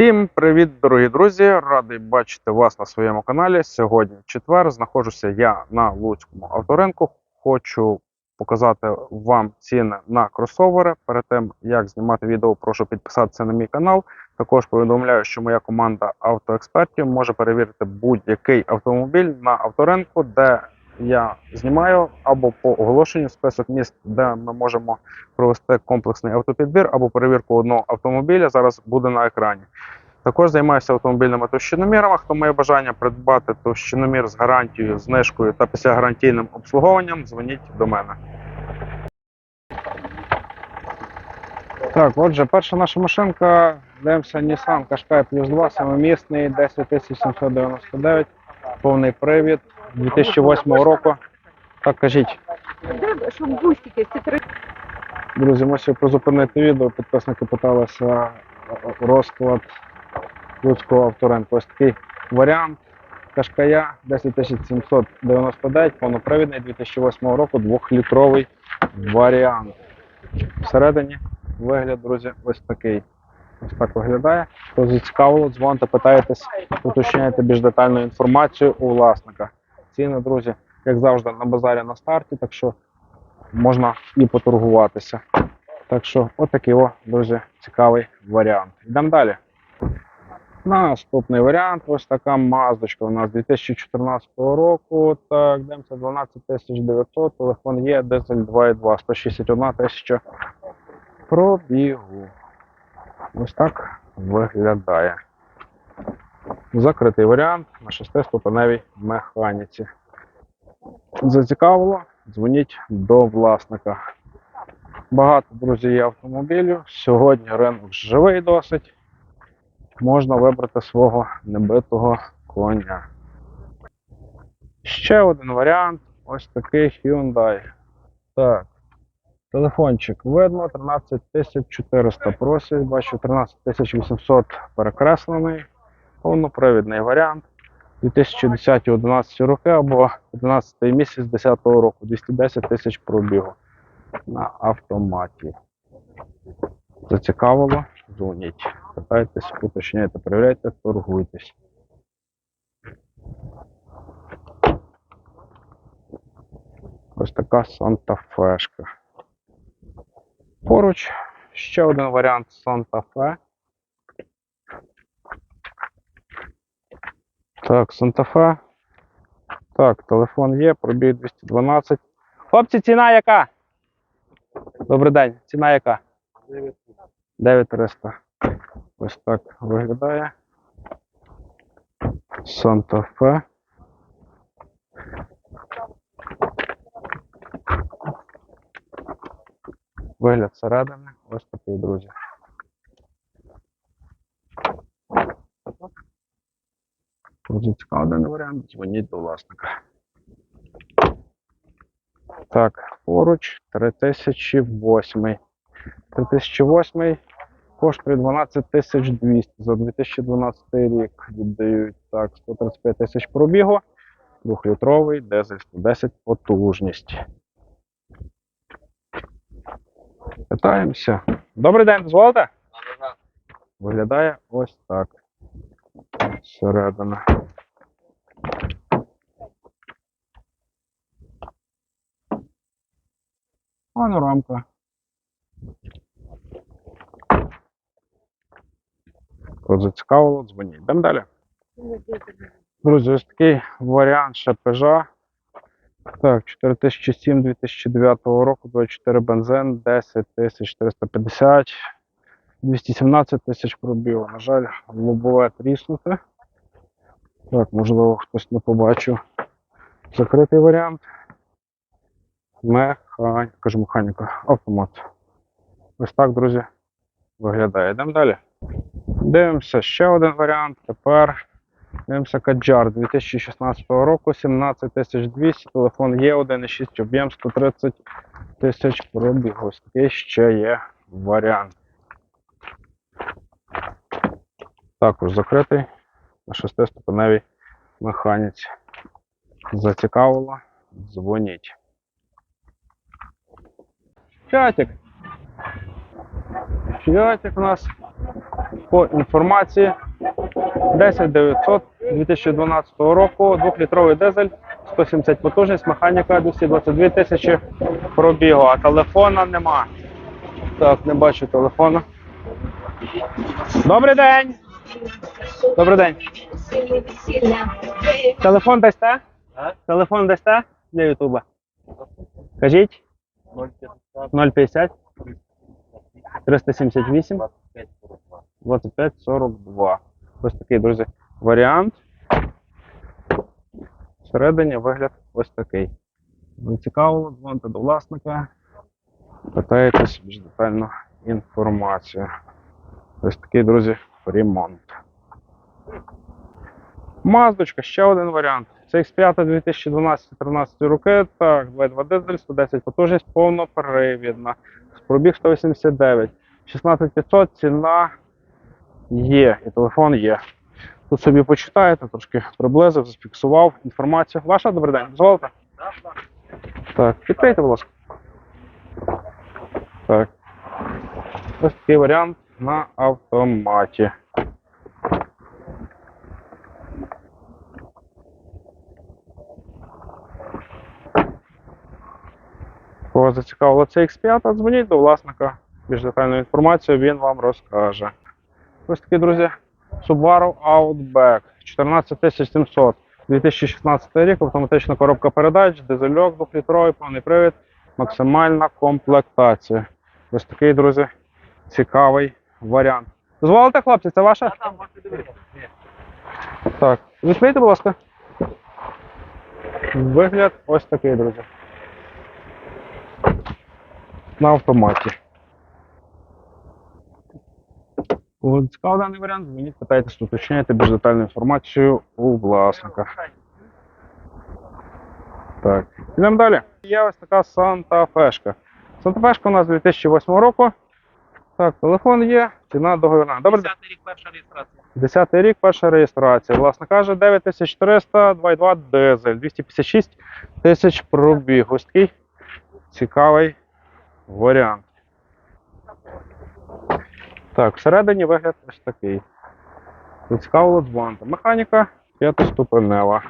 Всім привіт, дорогі друзі! Радий бачити вас на своєму каналі. Сьогодні четвер. Знаходжуся я на Луцькому авторинку. Хочу показати вам ціни на кросовери. Перед тим як знімати відео, прошу підписатися на мій канал. Також повідомляю, що моя команда автоекспертів може перевірити будь-який автомобіль на авторинку, де я знімаю або по оголошенню список міст, де ми можемо провести комплексний автопідбір або перевірку одного автомобіля. Зараз буде на екрані. Також займаюся автомобільними товщиномірами. Хто має бажання придбати товщиномір з гарантією, знижкою та після гарантійним обслуговуванням, дзвоніть до мене. Так, отже, перша наша машинка. Дивимося Nissan Qashqai Plus 2, самомісний, 10799, повний привід 2008 року. Так, кажіть. Де щоб бустики, ці три Друзі, мусив призупинити відео. Підписники питалися е, розклад Луцького авторинку. Ось такий варіант Кашкая 10799, повнопривідний 2008 року, 2-літровий варіант. Всередині вигляд, друзі, ось такий. Ось так виглядає. Хто зацікавило, дзвоните, питаєтесь, уточняєте більш детальну інформацію у власника. Ціни, друзі, як завжди, на базарі на старті, так що можна і поторгуватися. Так що, отакий, о, дуже цікавий варіант. Йдемо далі. Наступний варіант, ось така маздочка у нас 2014 року. Так, дивимося 12900, телефон є, дизель 2.2, 161 тисяча пробігу. Ось так виглядає. Закритий варіант на 6-ступеневій механіці. Зацікавило? Дзвоніть до власника. Багато, друзі, є автомобілів. Сьогодні ринок живий досить. Можна вибрати свого небитого коня. Ще один варіант. Ось такий Hyundai. Так. Телефончик видно, 13400 просять, бачу 13800 перекреслений. Повнопривідний варіант. 2010-2011 роки або 11 місяць 10 року, 210 тисяч пробігу на автоматі. Зацікавило? Дзвоніть. Питайтесь, уточняйте, перевіряйте, торгуйтесь. Ось така Санта-Фешка. Поруч ще один варіант Санта-Фе. Так, Санта-Фе. Так, телефон є, пробіг 212. Хлопці, ціна яка? Добрий день. Ціна яка? 9300. Ось так виглядає. Санта-Фе. Вигляд всередини. Ось такий, друзі. Дуже цікавий варіант. Дзвоніть до власника. Так, поруч 3008. 3008 коштує 12200 за 2012 рік. Віддають так, 135 тисяч пробігу. Двохлітровий, дизель 110 потужність. Питаємося. Добрий день, дозволите? Виглядає ось так. Середина. Панорамка. Кого зацікавило, дзвоніть. Йдемо далі. Друзі, ось такий варіант ще Peugeot. Так, 4007 2009 року, 24 бензин, 10 450, 217 тисяч пробігу. На жаль, лобове тріснуте. Так, можливо, хтось не побачив. Закритий варіант. Механіка, кажу механіка, автомат. Ось так, друзі, виглядає. Йдемо далі. Дивимося ще один варіант. Тепер дивимося Каджар 2016 року, 17200, телефон є 1,6 об'єм 130 тисяч пробігу. Такий ще є варіант. Також закритий на 6-ступеневій механіці. Зацікавило? Дзвоніть. Чатик. Чатик у нас По інформації 10900 2012 року, 2-літровий дизель, 170 потужність, механіка 222 тисячі пробігу, а телефона нема. Так, не бачу телефона. Добрий день! Добрий день. Телефон дасте? Телефон дасте для Ютуба? Кажіть? 050 378 2542. Ось такий, друзі, варіант. Всередині вигляд ось такий. Зацікавило, дзвоните до власника, питаєтесь більш детальну інформацію. Ось такий, друзі, ремонт. Маздочка, ще один варіант. Це X5 2012-13 роки. Так, 2.2 дизель, 110 потужність, повнопривідна. Пробіг 189. 16500 ціна є, і телефон є. Тут собі почитаєте, трошки приблизив, зафіксував інформацію. Ваша добрий день, дозволите? Так, відкрийте, будь ласка. Так. Ось такий варіант на автоматі. Кого зацікавило це X5, дзвоніть до власника. Більш детальну інформацію він вам розкаже. Ось такий, друзі, Subaru Outback 14700. 2016 рік, автоматична коробка передач, дизельок 2-літровий, повний привід, максимальна комплектація. Ось такий, друзі, цікавий варіант. Дозволите, хлопці, це ваше? Так, відкрийте, будь ласка. Вигляд ось такий, друзі. На автоматі. Кого цікавий даний варіант, дзвоніть, питайтесь, уточняйте більш детальну інформацію у власника. Так, йдемо далі. Є ось така Санта Фешка. Санта Фешка у нас 2008 року. Так, телефон є, ціна договірна. Добре, Десятий рік перша реєстрація. 10 рік, перша реєстрація. Власне каже, 9400, 2.2 дизель, 256 тисяч пробіг. Ось такий цікавий варіант. Так, всередині вигляд ось такий. Зацікавило дзвонити. Механіка п'ятиступенева.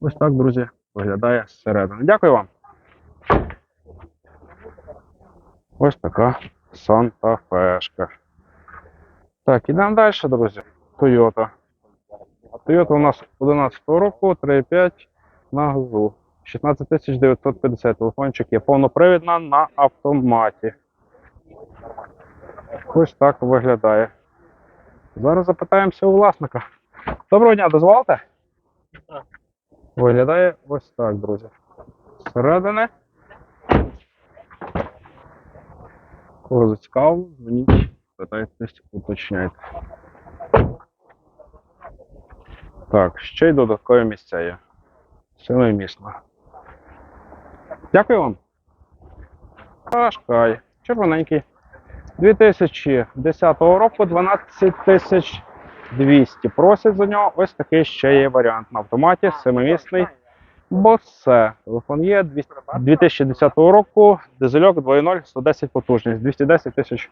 Ось так, друзі, виглядає зсередини. Дякую вам. Ось така Санта Фешка. Так, ідемо далі, друзі. Toyota. Toyota у нас 11 року, 3.5 на газу. 16950 телефончик є повнопривідна на автоматі. Ось так виглядає. Зараз запитаємося у власника. Доброго дня, дозволите? Так. Виглядає ось так, друзі. Зсередини. Кого зацікавило, дзвоніть, питайтесь, уточняйте. Так, ще й додаткові місця є. Семимісно. Дякую вам. Кашкай. Червоненький. 2010 року 12200. Просять за нього ось такий ще є варіант на автоматі, семимісний. Босе. Телефон є 2010 року. Дизельок 2.0, 110 потужність, 210 тисяч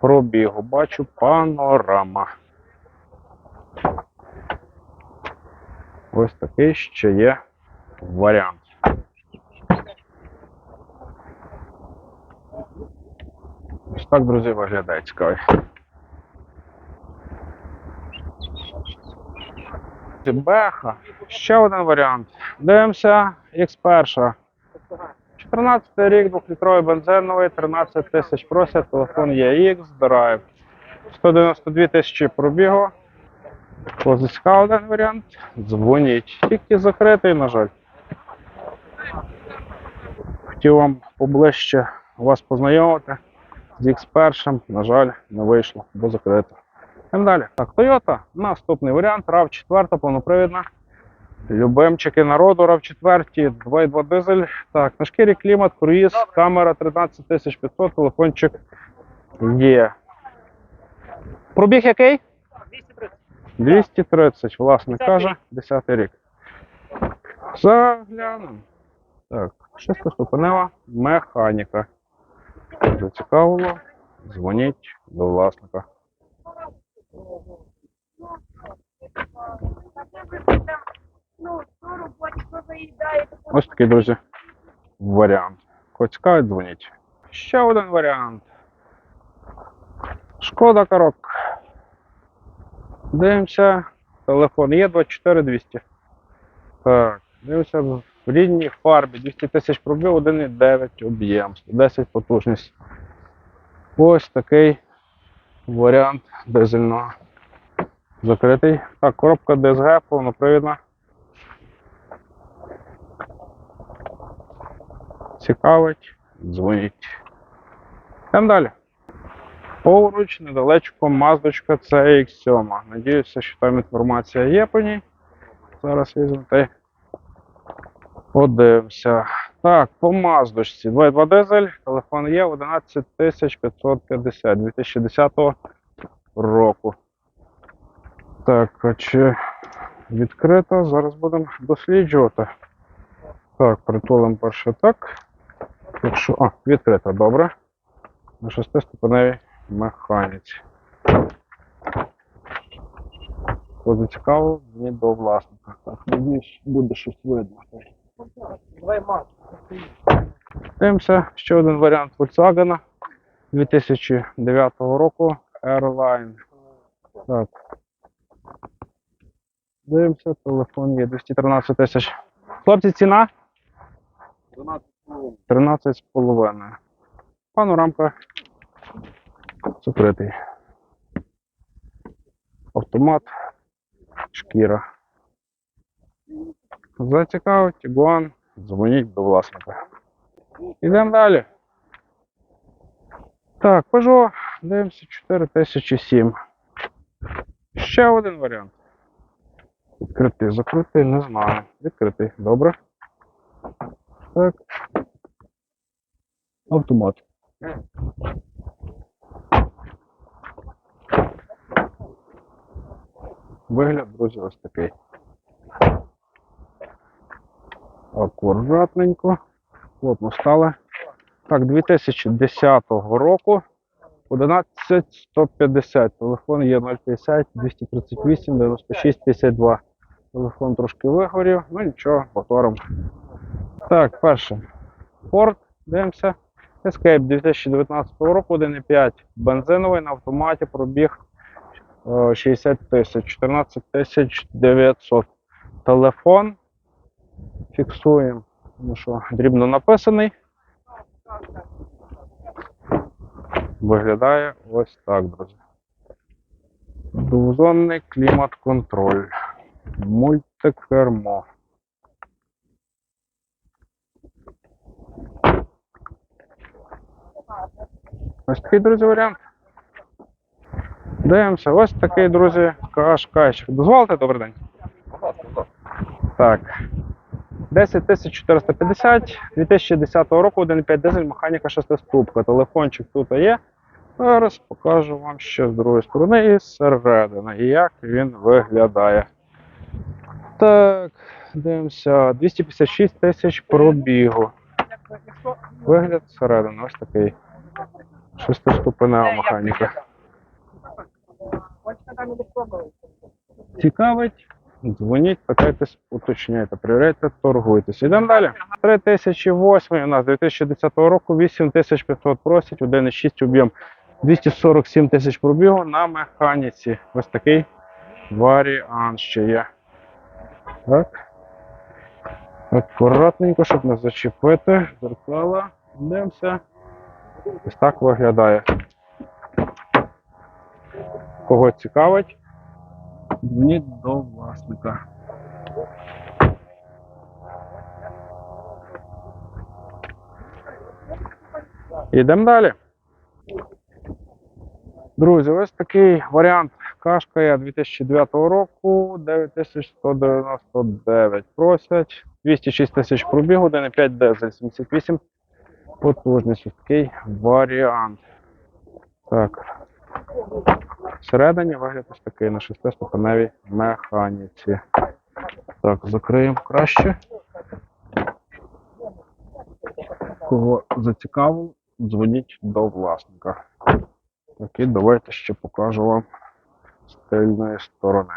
пробігу. Бачу панорама. Ось такий ще є варіант. Ось так, друзі, виглядає цікавий. Беха. Ще один варіант. Дивимося, X1. 14 рік, 2-літровий бензиновий, 13 тисяч просять, телефон є X, Drive. 192 тисячі пробігу. Зацікавив один варіант, дзвоніть. Тільки закритий, на жаль. Хотів вам поближче вас познайомити з X1, на жаль, не вийшло, бо закрито. Йдемо далі. Так, Toyota. Наступний варіант, rav 4 повнопривідна. Любимчики народу rav 4 2.2 дизель. Так, на шкірі клімат, круїз, камера 13500, телефончик є. Пробіг який? 230. 230, власне каже, 10 рік. Заглянемо. Так, шестиступенева механіка. Зацікавило. дзвоніть до власника. Ось такий, друзі, варіант. Кого цікавить, дзвоніть. Ще один варіант. Шкода корок. Дивимося. Телефон є 24200. Так, дивимося в рідній фарбі 200 тисяч пробіг, 1,9 об'єм, 110 потужність. Ось такий варіант дизельного. Закритий. Так, коробка DSG повнопривідна. Цікавить, дзвоніть. Йдемо далі. Поруч, недалечко, маздочка CX7. Надіюся, що там інформація є по ній. Зараз й подивимося. Так, по маздочці. 2.2 дизель, телефон є 11550 2010 року. Так, а чи відкрито? Зараз будемо досліджувати. Так, притулимо перше так. Якщо. А, відкрито, добре. На шестиступеневій механіці. Хто зацікавив, мені до власника. Так, надіюсь, буде щось видно. Давай мат. Дивимося, ще один варіант Volkswagen 2009 року Airline. Так. Дивимося, телефон є 213 тисяч. Хлопці, ціна? 13,5. Панорамка. Закритий. Автомат. Шкіра. Зацікавить, Тігуан. Дзвоніть до власника. Ідемо далі. Так, Peugeot, дивимося 4007. Ще один варіант. Відкритий, закритий, не знаю. Відкритий, добре. Так. Автомат. Вигляд, друзі, ось такий. Акуратненько. Плотно стали. Так, 2010 року. 11150. Телефон є 050 238 96 52. Телефон трошки вигорів, ну нічого, повторимо. Так, перше. Ford, дивимося. Escape 2019 року 1,5. Бензиновий на автоматі пробіг е, 60 тисяч, 14 тисяч 900. Телефон. Фіксуємо, тому що дрібно написаний. Виглядає ось так, друзі. Двозонний клімат-контроль. Мультикермо. Ось такий, друзі, варіант. Дивимося, ось такий, друзі, кашкайчик. Дозволите, добрий день? Так. 10450 2010 року 1,5 дизель, механіка 6 ступка. Телефончик тут є. Зараз покажу вам ще з другої сторони і зсередини, і як він виглядає. Так, дивимося. 256 тисяч пробігу. Вигляд зсередини, ось такий. Шестиступенева механіка. Цікавить? Дзвоніть, питайтесь, уточняйте, перевіряйте, торгуйтесь. Ідемо далі. 3008 у нас 2010 року, 8500 просять, 1,6 об'єм, 247 тисяч пробігу на механіці. Ось такий варіант ще є. Так. Акуратненько, щоб не зачепити. Зеркала. Дивимося. Ось так виглядає. Кого цікавить? Дзвоніть до власника. Йдемо далі. Друзі, ось такий варіант кашка є 2009 року, 9199 просять, 206 тисяч пробігу, 1,5 дизель, 78 потужність. Ось такий варіант. Так. Всередині вигляд ось такий на шестиступеневій механіці. Так, закриємо краще. Кого зацікавив, дзвоніть до власника. Так, і давайте ще покажу вам з тильної сторони.